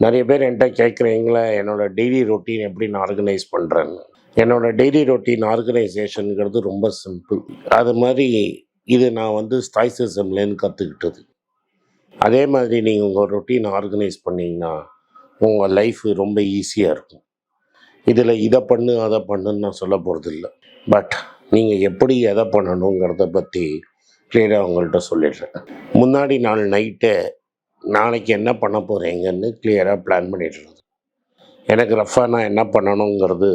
நிறைய பேர் என்கிட்ட கேட்குறீங்களா என்னோட டெய்லி ரொட்டீன் எப்படி நான் ஆர்கனைஸ் பண்ணுறேன்னு என்னோட டெய்லி ரொட்டீன் ஆர்கனைசேஷனுங்கிறது ரொம்ப சிம்பிள் அது மாதிரி இது நான் வந்து ஸ்டாய்சிசம்லேருந்து கற்றுக்கிட்டது அதே மாதிரி நீங்கள் உங்கள் ரொட்டீன் ஆர்கனைஸ் பண்ணிங்கன்னா உங்கள் லைஃப் ரொம்ப ஈஸியாக இருக்கும். இதில் இதை பண்ணு அதை பண்ணுன்னு நான் சொல்ல போகிறதில்ல பட் நீங்கள் எப்படி எதை பண்ணணுங்கிறத பற்றி கிளியராக உங்கள்கிட்ட சொல்லிடுறேன். முன்னாடி நாள் நைட்டே நாளைக்கு என்ன பண்ண போகிறீங்கன்னு கிளியராக பிளான் பண்ணிடுறது எனக்கு ரஃபாக நான் என்ன பண்ணணுங்கிறது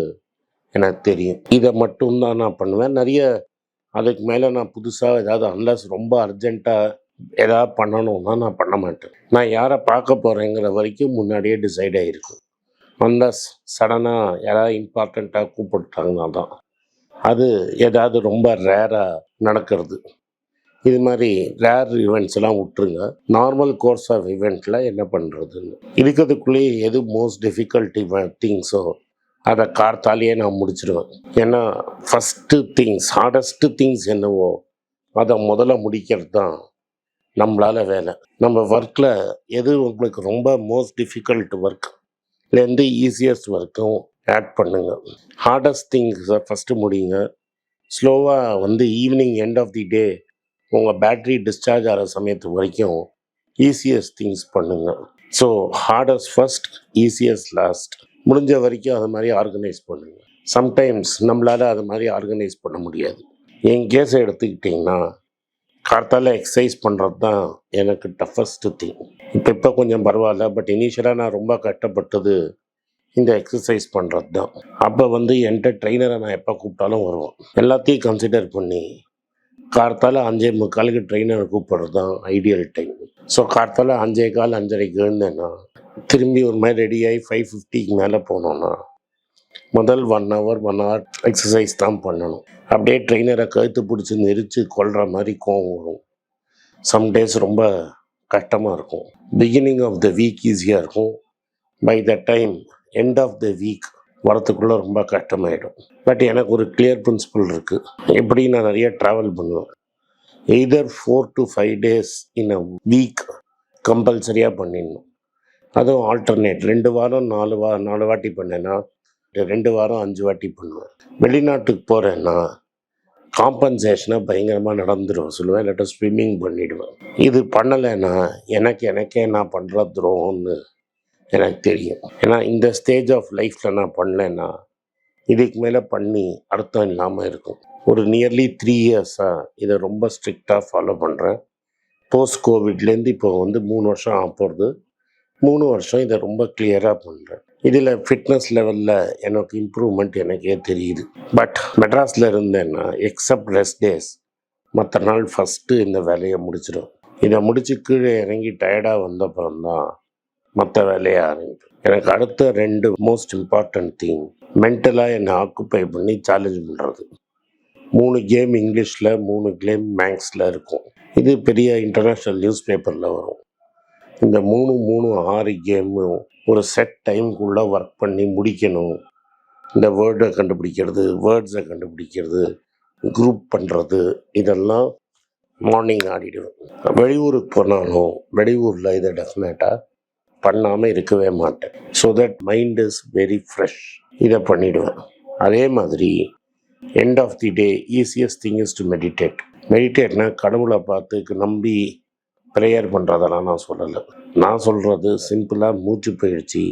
எனக்கு தெரியும். இதை மட்டும்தான் நான் பண்ணுவேன். நிறைய அதுக்கு மேலே நான் புதுசாக ஏதாவது அன்லஸ் ரொம்ப அர்ஜென்ட்டாக ஏதாவது பண்ணணும்னா நான் பண்ண மாட்டேன். நான் யாரை பார்க்க போகிறேங்கிற வரைக்கும் முன்னாடியே டிசைட் ஆகிருக்கும் அன்லஸ் சடனாக யாராவது இம்பார்ட்டண்ட்டாக கூப்பிட்டாங்கன்னா தான். அது ஏதாவது ரொம்ப ரேராக நடக்கிறது. இது மாதிரி ரேர் ஈவெண்ட்ஸ் எல்லாம் விட்டுருங்க. நார்மல் கோர்ஸ் ஆஃப் ஈவெண்ட்டில் என்ன பண்ணுறதுன்னு இருக்கிறதுக்குள்ளேயே எது மோஸ்ட் டிஃபிகல்ட் திங்ஸோ அதை கார்த்தாலேயே நான் முடிச்சிடுவேன் ஏன்னா ஃபஸ்ட்டு திங்ஸ் ஹார்டஸ்ட்டு திங்ஸ் என்னவோ அதை முதல்ல முடிக்கிறது தான் நம்மளால் வேலை. நம்ம ஒர்க்கில் எது உங்களுக்கு ரொம்ப மோஸ்ட் டிஃபிகல்ட் ஒர்க்லேருந்து ஈஸியஸ்ட் ஒர்க்கும் ஆட் பண்ணுங்க. ஹார்டஸ்ட் திங்ஸை ஃபஸ்ட்டு முடியுங்க ஸ்லோவாக வந்து evening end of the day உங்கள் பேட்ரி டிஸ்சார்ஜ் ஆகிற சமயத்து வரைக்கும் ஈஸியஸ்ட் திங்ஸ் பண்ணுங்க. So hardest first easiest last முடிஞ்ச வரைக்கும் அது மாதிரி ஆர்கனைஸ் பண்ணுங்க. சம்டைம்ஸ் நம்மளால் அது மாதிரி ஆர்கனைஸ் பண்ண முடியாது. என் கேஸை எடுத்துக்கிட்டிங்கன்னா கார்த்தால எக்ஸசைஸ் பண்ணுறது தான் எனக்கு டஃபஸ்ட்டு திங் இப்போ இப்போ கொஞ்சம் பரவாயில்ல பட் இனிஷியலாக நான் ரொம்ப கஷ்டப்பட்டது இந்த எக்ஸசைஸ் பண்ணுறது தான் அப்போ வந்து என்கிட்ட ட்ரெயினரை நான் எப்போ கூப்பிட்டாலும் வருவோம் எல்லாத்தையும் கன்சிடர் பண்ணி கார்த்தால அஞ்சே முக்காலுக்கு ட்ரெயினரை கூப்பிட்றது தான் ஐடியல் டைம் ஸோ கார்த்தால அஞ்சே கால் அஞ்சரைக்கு எழுந்தேன்னா திரும்பி ஒரு மாதிரி ரெடியாகி ஃபைவ் ஃபிஃப்டிக்கு மேலே போனோன்னா முதல் one hour one hour exercise தான் பண்ணணும். அப்படியே ட்ரெயினரை கழுத்து பிடிச்சி நெரிச்சு கொல்ற மாதிரி கோவம் வரும். சம் டேஸ் ரொம்ப கஷ்டமாக இருக்கும். பிகினிங் ஆஃப் த வீக் ஈஸியாக இருக்கும். By the time end of the week வரத்துக்குள்ளே ரொம்ப கஷ்டமாயிடும். பட் எனக்கு ஒரு கிளியர் பிரின்சிபல் இருக்குது எப்படி நான் நிறைய ட்ராவல் பண்ணுவேன்? Either four to five days in a week கம்பல்சரியாக பண்ணிடணும். அதுவும் ஆல்டர்னேட் ரெண்டு வாரம் நாலு வா நாலு வாட்டி பண்ணேன்னா ரெண்டு வாரம் அஞ்சு வாட்டி பண்ணுவேன். வெளிநாட்டுக்கு போகிறேன்னா காம்பன்சேஷனாக பயங்கரமாக நடந்துடும் சொல்லுவேன் இல்லாட்டா ஸ்விம்மிங் பண்ணிவிடுவேன் இது பண்ணலைன்னா எனக்கு எனக்கே நான் பண்ணுற துரோகம்னு எனக்கு தெரியும். ஏன்னா இந்த ஸ்டேஜ் ஆஃப் லைஃப்பில் நான் பண்ணலன்னா இதுக்கு மேலே பண்ணி அர்த்தம் இல்லாமல் இருக்கும். ஒரு நியர்லி த்ரீ இயர்ஸாக இதை ரொம்ப ஸ்ட்ரிக்டாக ஃபாலோ பண்ணுறேன் போஸ்ட் கோவிட்லேருந்து இப்போ வந்து மூணு வருஷம் ஆக போகிறது மூணு வருஷம் இதை ரொம்ப கிளியராக பண்ணுறேன் இதில் ஃபிட்னஸ் லெவலில் எனக்கு இம்ப்ரூவ்மெண்ட் எனக்கே தெரியுது. பட் மெட்ராஸில் இருந்தேன்னா எக்ஸப்ட் ரெஸ்ட் டேஸ் மற்ற நாள் ஃபஸ்ட்டு இந்த வேலையை முடிச்சிடும். இதை முடித்து கீழே இறங்கி டயர்டாக வந்தப்புறம் தான் மற்ற வேலையை ஆரம்பிப்பேன். எனக்கு அடுத்த ரெண்டு மோஸ்ட் இம்பார்ட்டன்ட் திங் மென்டலாக என்னை ஆக்குப்பை பண்ணி சேலஞ்ச் பண்ணுறது மூணு கேம் இங்கிலீஷில் மூணு கேம் மேக்ஸில் இருக்கும். இது பெரிய இன்டர்நேஷ்னல் நியூஸ் பேப்பரில் வரும். இந்த மூணு மூணு ஆறு கேமும் ஒரு செட் டைமுக்குள்ளே ஒர்க் பண்ணி முடிக்கணும். இந்த வேர்டை கண்டுபிடிக்கிறது வேர்ட்ஸை கண்டுபிடிக்கிறது குரூப் பண்ணுறது இதெல்லாம் மார்னிங் ஆடிடுவேன். வெளியூருக்கு போனாலும் வெளியூரில் இதை டெஃபினட்டாக பண்ணாமல் இருக்கவே மாட்டேன். So that mind is very fresh இதை பண்ணிடுவேன். அதே மாதிரி end of the day easiest thing is to meditate மெடிடேட்னா கடவுளை பார்த்து நம்பி ப்ரேயர் பண்ணுறதெல்லாம் நான் சொல்லலை. நான் சொல்கிறது சிம்பிளாக மூச்சு பயிற்சி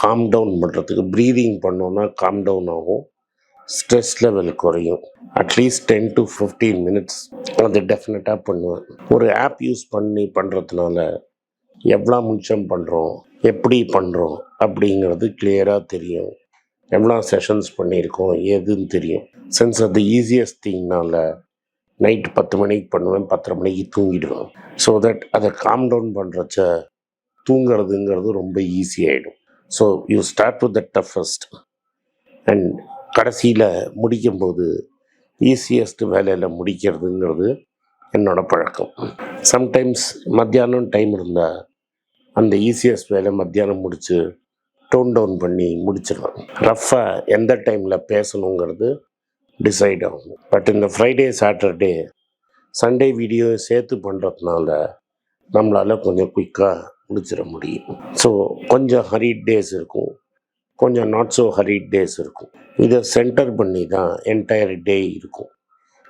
காம் டவுன் பண்ணுறதுக்கு ப்ரீதிங் பண்ணோன்னா காம் டவுன் ஆகும். ஸ்ட்ரெஸ் லெவல் குறையும். At least ten to fifteen minutes அது டெஃபினட்டாக பண்ணுவேன். ஒரு ஆப் யூஸ் பண்ணி பண்ணுறதுனால எவ்வளோ மிச்சம் பண்ணுறோம் எப்படி பண்ணுறோம் அப்படிங்கிறது கிளியராக தெரியும். எவ்வளோ செஷன்ஸ் பண்ணியிருக்கோம்? எதுன்னு தெரியும். சென்ஸ் அது ஈஸியஸ்ட் திங்னால் நைட்டு பத்து மணிக்கு பண்ணுவேன் பத்தரை மணிக்கு தூங்கிடுவேன். ஸோ தட் அதை காம் டவுன் பண்ணுறச்ச தூங்குறதுங்கிறது ரொம்ப ஈஸி ஆகிடும் so you start with the toughest and கடைசியில் முடிக்கும்போது ஈஸியஸ்ட் வேலையில் முடிக்கிறதுங்கிறது என்னோடய பழக்கம். சம்டைம்ஸ் மத்தியானம் டைம் இருந்தால் அந்த ஈஸியஸ்ட் வேலை மத்தியானம் முடித்து டோன் டவுன் பண்ணி முடிச்சிடலாம் ரஃப்பாக எந்த டைமில் பேசணுங்கிறது டிசைட் ஆகும். பட் இந்த ஃப்ரைடே சாட்டர்டே சண்டே வீடியோ சேர்த்து பண்ணுறதுனால நம்மளால் கொஞ்சம் குயிக்காக முடிச்சிட முடியும். ஸோ கொஞ்சம் ஹரீட் டேஸ் இருக்கும். கொஞ்சம் நாட் ஸோ ஹரீட் டேஸ் இருக்கும். இதை சென்டர் பண்ணி தான் என்டையர் டே இருக்கும்.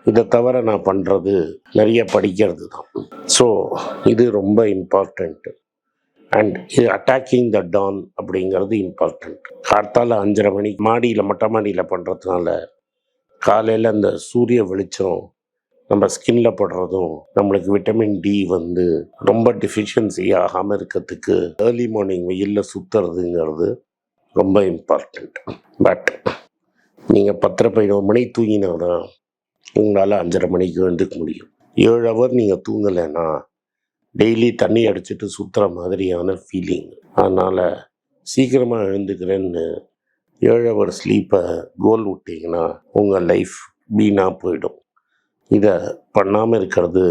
இதை தவிர நான் பண்ணுறது நிறைய படிக்கிறது தான் ஸோ இது ரொம்ப இம்பார்ட்டண்ட்டு அண்ட் இது அட்டாக்கிங் த டான் அப்படிங்கிறது இம்பார்ட்டண்ட் கார்த்தால அஞ்சரை மணிக்கு மாடியில் மொட்டை மாடியில் பண்ணுறதுனால காலையில் அந்த சூரிய வெளிச்சம் நம்ம ஸ்கின்ல படுறதும் நம்மளுக்கு விட்டமின் டி வந்து ரொம்ப டிஃபிஷியன்சி ஆகாமல் இருக்கிறதுக்கு ஏர்லி மார்னிங் வெயிலில் சுற்றுறதுங்கிறது ரொம்ப இம்பார்ட்டண்ட் பட் நீங்கள் பத்தரை பதினோரு மணி தூங்கினா தான் உங்களால் அஞ்சரை மணிக்கு வந்துக்க முடியும். ஏழு ஹவர் நீங்கள் தூங்கலைன்னா டெய்லி தண்ணி அடிச்சிட்டு சுற்றுற மாதிரியான ஃபீலிங் அதனால் சீக்கிரமாக எழுந்துக்கிறேன்னு ஏழு ஹவர் ஸ்லீப்பை கோல் விட்டிங்கன்னா உங்கள் லைஃப் வீணாக போயிடும். இதை பண்ணாமல் இருக்கிறது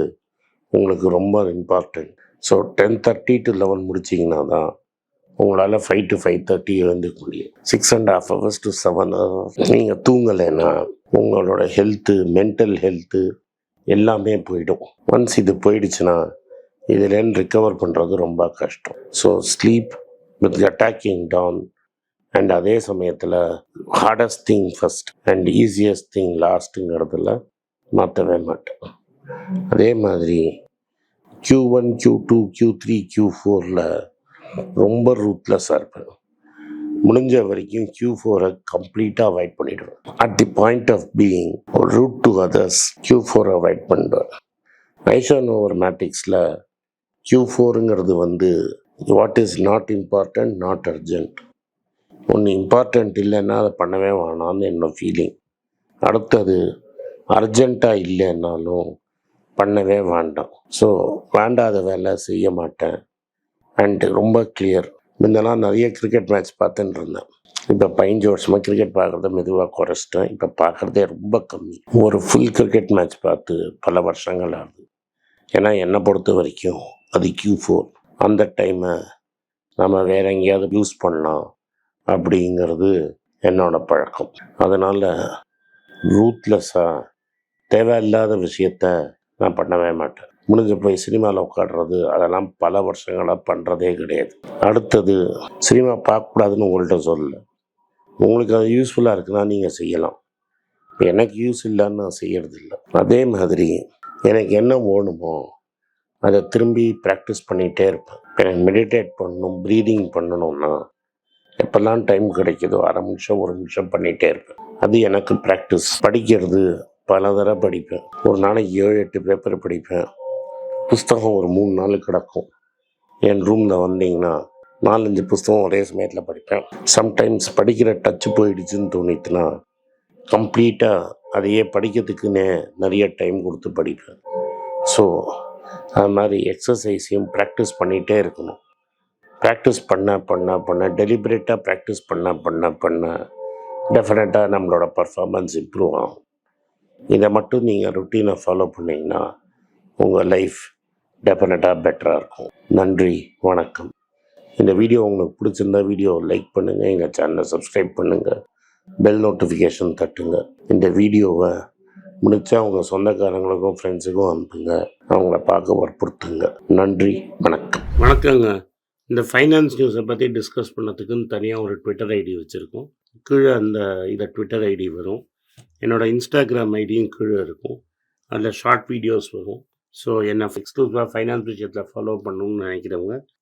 உங்களுக்கு ரொம்ப important so ten thirty to eleven முடிச்சிங்கன்னா தான் உங்களால் ஃபைவ் டு ஃபைவ் தேர்ட்டி எழுந்துக்க முடியும். Six and half hours to seven hours நீங்கள் தூங்கலைன்னா உங்களோட ஹெல்த்து மென்டல் ஹெல்த்து எல்லாமே போயிடும். ஒன்ஸ் இது போயிடுச்சுன்னா இதுலேருந்து ரிக்கவர் பண்ணுறது ரொம்ப கஷ்டம். So sleep with attacking dawn and அதே சமயத்தில் hardest thing first and easiest thing லாஸ்ட்டுங்கிறதுல மாற்றவே மாட்டேன். அதே மாதிரி Q one Q two Q three Q ஃபோரில் ரொம்ப ரூத்லெஸ்ஸாக இருப்பேன். முடிஞ்ச வரைக்கும் க்யூ ஃபோரை கம்ப்ளீட்டாக அவாய்ட் பண்ணிவிடுவேன் at the point of being rude to others Q ஃபோரை அவாய்ட் பண்ணிடுவேன் ஐஷான் ஓவர் மேட்டிக்ஸில் க்யூ ஃபோருங்கிறது வந்து what is not important not urgent ஒன்று இம்பார்ட்டண்ட் இல்லைன்னா அதை பண்ணவே வேணாம்னு என்னோட ஃபீலிங் அடுத்தது அர்ஜெண்ட்டாக இல்லைன்னாலும் பண்ணவே வேண்டாம். ஸோ வேண்டாத வேலை செய்ய மாட்டேன். அண்ட் ரொம்ப கிளியர் முன்னெல்லாம் நிறைய கிரிக்கெட் மேட்ச் பார்த்துட்டு இருந்தேன். இப்போ பதினஞ்சு வருஷமாக கிரிக்கெட் பார்க்குறத மெதுவாக குறைச்சிட்டேன். இப்போ பார்க்குறதே ரொம்ப கம்மி. ஒரு ஃபுல் கிரிக்கெட் மேட்ச் பார்த்து பல வருஷங்கள் ஆகுது. ஏன்னா என்னை பொறுத்த வரைக்கும் அது கியூ ஃபோர் அந்த டைமை நம்ம வேற எங்கேயாவது யூஸ் பண்ணலாம் அப்படிங்கிறது என்னோட பழக்கம். அதனால் ரூத்லெஸ்ஸாக தேவையில்லாத விஷயத்த நான் பண்ணவே மாட்டேன். முடிஞ்ச போய் சினிமாவில் உட்காடுறது அதெல்லாம் பல வருஷங்களாக பண்ணுறதே கிடையாது. அடுத்தது சினிமா பார்க்கக்கூடாதுன்னு உங்கள்கிட்ட சொல்லல. உங்களுக்கு அது யூஸ்ஃபுல்லாக இருக்குன்னா நீங்கள் செய்யலாம். எனக்கு யூஸ் இல்லைன்னு நான் செய்யறது இல்லை அதே மாதிரி எனக்கு என்ன வேணுமோ அதை திரும்பி ப்ராக்டிஸ் பண்ணிகிட்டே இருப்பேன். இப்ப மெடிடேட் பண்ணணும் ப்ரீதிங் பண்ணணும்னா எப்போல்லாம் டைம் கிடைக்குதோ அரை நிமிஷம் ஒரு நிமிஷம் பண்ணிகிட்டே இருப்பேன். அது எனக்கு ப்ராக்டிஸ் படிக்கிறது பல தடவை படிப்பேன். ஒரு நாளைக்கு ஏழு எட்டு பேப்பர் படிப்பேன். புஸ்தகம் ஒரு மூணு நாள் கிடக்கும். என் ரூமில் வந்தீங்கன்னா நாலஞ்சு புஸ்தகம் ஒரே சமயத்தில் படிப்பேன். சம்டைம்ஸ் படிக்கிற டச்சு போயிடுச்சுன்னு தோணித்துனா கம்ப்ளீட்டாக அதையே படிக்கிறதுக்குன்னே நிறைய டைம் கொடுத்து படிப்பேன். ஸோ அது மாதிரி எக்ஸசைஸையும் ப்ராக்டிஸ் பண்ணிகிட்டே இருக்கணும். ப்ராக்டிஸ் பண்ண பண்ண பண்ண டெலிபரேட்டாக ப்ராக்டிஸ் பண்ண பண்ண பண்ண டெஃபினட்டாக நம்மளோட பர்ஃபார்மன்ஸ் இம்ப்ரூவ் ஆகும். இதை மட்டும் நீங்கள் ருட்டீனை ஃபாலோ பண்ணிங்கன்னா உங்கள் லைஃப் டெஃபினட்டாக பெட்டராக இருக்கும். நன்றி வணக்கம். இந்த வீடியோ உங்களுக்கு பிடிச்சிருந்தா வீடியோ லைக் பண்ணுங்கள் எங்கள் சேனலை சப்ஸ்கிரைப் பண்ணுங்கள் பெல் நோட்டிஃபிகேஷன் தட்டுங்க. இந்த வீடியோவை முடிச்சா உங்கள் சொந்தக்காரங்களுக்கும் ஃப்ரெண்ட்ஸுக்கும் அனுப்புங்க. அவங்கள பார்க்க வற்புறுத்துங்க. நன்றி வணக்கம். வணக்கங்க. இந்த ஃபைனான்ஸ் நியூஸை பற்றி டிஸ்கஸ் பண்ணதுக்குன்னு தனியாக ஒரு ட்விட்டர் ஐடி வச்சுருக்கோம். கீழே அந்த இதை ட்விட்டர் ஐடி வரும். என்னோடய இன்ஸ்டாகிராம் ஐடியும் கீழே இருக்கும். அதில் ஷார்ட் வீடியோஸ் வரும். ஸோ என்ன எக்ஸ்க்ளூசிவாக ஃபைனான்ஸ் விஷயத்தில் ஃபாலோ பண்ணணும்னு நினைக்கிறவங்க